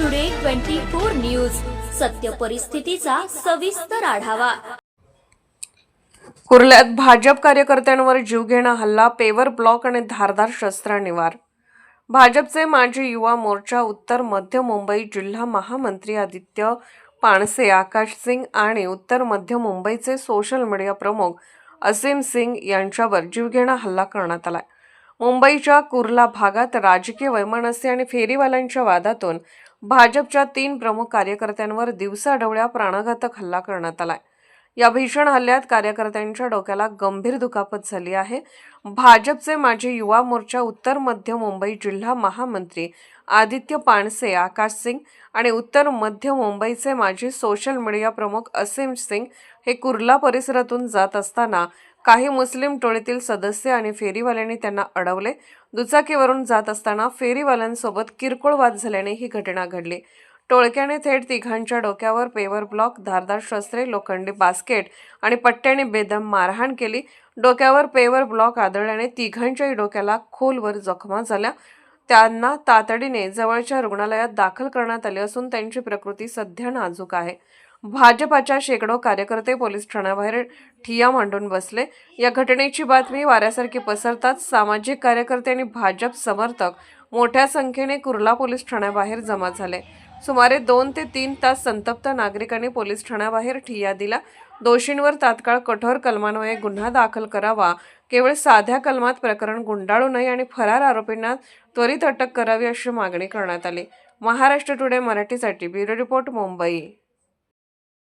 Today twenty four news सत्य परिस्थितीचा सविस्तर आढावा. कुर्ल्यात भाजप कार्यकर्त्यांवर जीवघेणा हल्ला पेवर ब्लॉक आणि धारदार शस्त्रांनी भाजपचे माजी युवा मोर्चा उत्तर मध्य मुंबई जिल्हा महामंत्री आदित्य पाणसे आकाश सिंग आणि उत्तर मध्य मुंबईचे सोशल मीडिया प्रमुख असीम सिंग यांच्यावर जीवघेणा हल्ला करण्यात आलाय. मुंबईच्या कुर्ला भागात राजकीय वैमनस्य आणि फेरीवाल्यांच्या वादातून भाजपच्या तीन प्रमुख कार्यकर्त्यांवर दिवसाढवळ्या प्राणघातक हल्ला करण्यात आलाय. या भीषण हल्ल्यात कार्यकर्त्यांच्या डोक्याला गंभीर दुखापत झाली आहे. भाजपचे माजी युवा मोर्चा उत्तर मध्य मुंबई जिल्हा महामंत्री आदित्य पाणसे आकाश सिंग आणि उत्तर मध्य मुंबईचे माजी सोशल मीडिया प्रमुख असीम सिंग हे कुर्ला परिसरातून जात असताना काही मुस्लिम टोळीतील सदस्य आणि फेरीवाल्यांनी त्यांना अडवले. दुचाकीवरून जात असताना फेरीवाल्यांसोबत किरकोळ वाद झाल्याने ही घटना घडली. टोळक्याने थेट तिघांच्या डोक्यावर पेवर ब्लॉक धारदार शस्त्रे लोखंडी बास्केट आणि पट्ट्याने बेदम मारहाण केली. डोक्यावर पेवर ब्लॉक आदळल्याने तिघांच्याही डोक्याला खोलवर जखमा झाल्या. त्यांना तातडीने जवळच्या रुग्णालयात दाखल करण्यात आले असून त्यांची प्रकृती सध्या नाजूक आहे. भाजपाच्या शेकडो कार्यकर्ते पोलीस ठाण्याबाहेर ठिया मांडून बसले. या घटनेची बातमी वाऱ्यासारखी पसरताच सामाजिक कार्यकर्ते आणि भाजप समर्थक मोठ्या संख्येने कुर्ला पोलीस ठाण्याबाहेर जमा झाले. सुमारे दोन ते तीन तास संतप्त नागरिकांनी पोलीस ठाण्याबाहेर ठिया दिला. दोषींवर तात्काळ कठोर कलमान्वये गुन्हा दाखल करावा केवळ साध्या कलमात प्रकरण गुंडाळू नये आणि फरार आरोपींना त्वरित अटक करावी अशी मागणी करण्यात आली. महाराष्ट्र टुडे मराठीसाठी ब्युरो रिपोर्ट मुंबई.